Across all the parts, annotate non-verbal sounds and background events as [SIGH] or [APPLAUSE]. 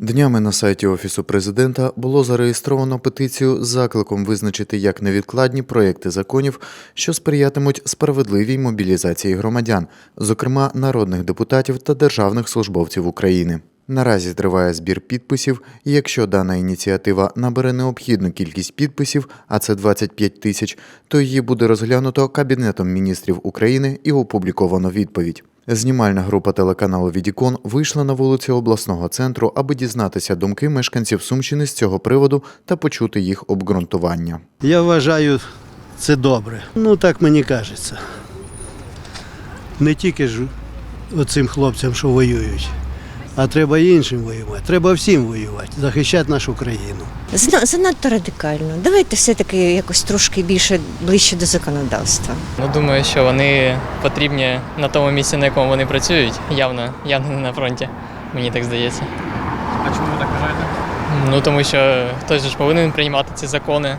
Днями на сайті Офісу президента було зареєстровано петицію з закликом визначити як невідкладні проекти законів, що сприятимуть справедливій мобілізації громадян, зокрема народних депутатів та державних службовців України. Наразі триває збір підписів, і якщо дана ініціатива набере необхідну кількість підписів, а це 25 тисяч, то її буде розглянуто Кабінетом міністрів України і опубліковано відповідь. Знімальна група телеканалу Відікон вийшла на вулиці обласного центру, аби дізнатися думки мешканців Сумщини з цього приводу та почути їх обґрунтування. Я вважаю, це добре. Ну так мені кажеться. Не тільки ж оцим хлопцям, що воюють, а треба іншим воювати. Треба всім воювати, захищати нашу країну. Зна- Занадто радикально. Давайте все-таки якось трошки більше ближче до законодавства. Ну, думаю, що вони потрібні на тому місці, на якому вони працюють. Явно, явно не на фронті. Мені так здається. А чому ви так вважаєте? Ну тому що хтось же ж повинен приймати ці закони.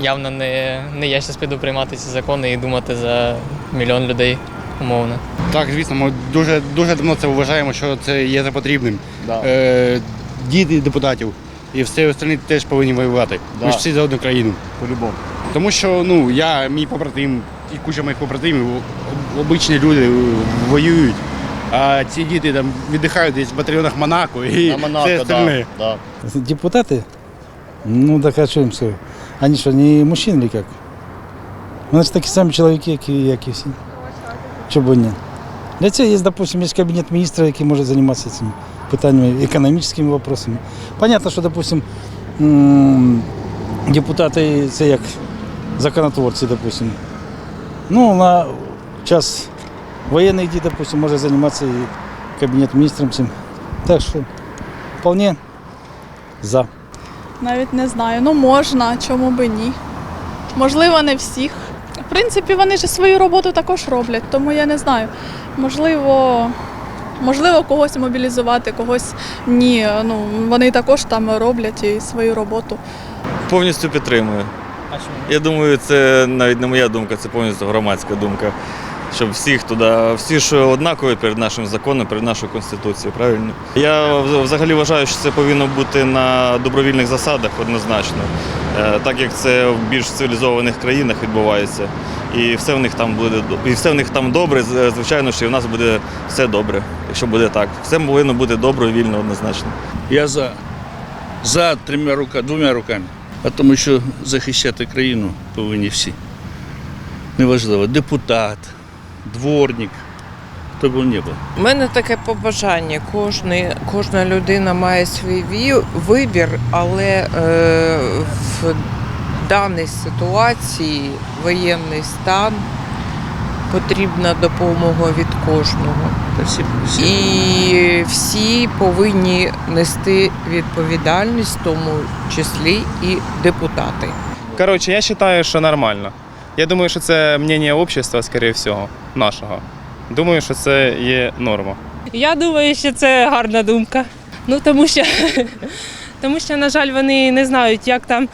Явно не, не я зараз піду приймати ці закони і думати за мільйон людей умовно. Так, звісно, ми дуже, дуже давно це вважаємо, що це є за потрібним. Да. Е, діти депутатів і всі остальні теж повинні воювати. Да. Ми ж всі за одну країну. По-любому. Тому що ну, я, мій побратим і куча моїх побратимів, обичні люди е, воюють. А ці діти там віддихають десь в батальйонах Монако і На Монако, все остальне. да. Депутаты? Ну, так а что им сказать? Они что, не мужчины или как? Вони ж такі самі чоловіки, як і, як і всі. Чого ні? Для цього є, допустим, є кабінет міністра, який може займатися цими питаннями, економічними вопросами. Понятно, що, допустим, депутати це як законотворці, допустим. Ну, на час воєнних дій, допустим, може займатися і кабінет міністром цим. Так що, вполне за. Навіть не знаю. Ну можна, чому би ні. Можливо, не всіх. В принципі, вони ж свою роботу також роблять, тому я не знаю. Можливо, можливо, когось мобілізувати, когось ні. Ну, вони також там роблять і свою роботу. Повністю підтримую. А чому? Я думаю, це навіть не моя думка, це повністю громадська думка. Щоб всіх туди, всі ж однакові перед нашим законом, перед нашою конституцією, правильно? Я взагалі вважаю, що це повинно бути на добровільних засадах однозначно, Е, так як це в більш цивілізованих країнах відбувається. І все в них там буде і все в них там добре. Звичайно, що і в нас буде все добре, якщо буде так. Все повинно бути добре і вільно однозначно. Я за. За трьома рука, двома руками. А тому що захищати країну повинні всі. Неважливо, депутат, дворник, хто б він не був. У мене таке побажання. Кожний, кожна людина має свій вибір, але е, в даній ситуації воєнний стан потрібна допомога від кожного. Всі. І всі повинні нести відповідальність, в тому числі і депутати. Коротше, я вважаю, що нормально. Я думаю, що це мнення общества, скоріше всього, нашого. Думаю, що це є норма. Я думаю, що це гарна думка. Ну тому що, [LAUGHS] тому що, на жаль, вони не знають, як там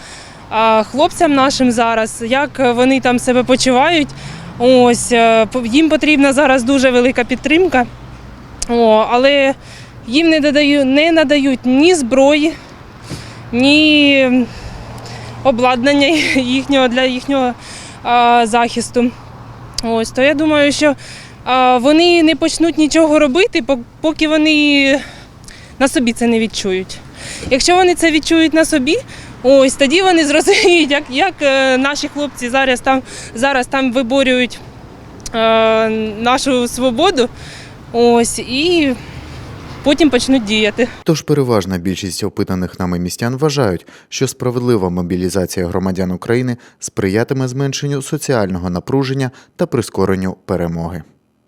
хлопцям нашим зараз, як вони там себе почувають. Ось е, їм потрібна зараз дуже велика підтримка. О, але їм не додають, не надають ні зброї, ні обладнання [LAUGHS] їхнього для їхнього захисту. Ось то я думаю, що вони не почнуть нічого робити, поки вони на собі це не відчують. Якщо вони це відчують на собі, ось тоді вони зрозуміють, як, як е, наші хлопці зараз там, зараз там виборюють е, нашу свободу. Ось, і потім почнуть діяти. Тож переважна більшість опитаних нами містян вважають, що справедлива мобілізація громадян України сприятиме зменшенню соціального напруження та прискоренню перемоги.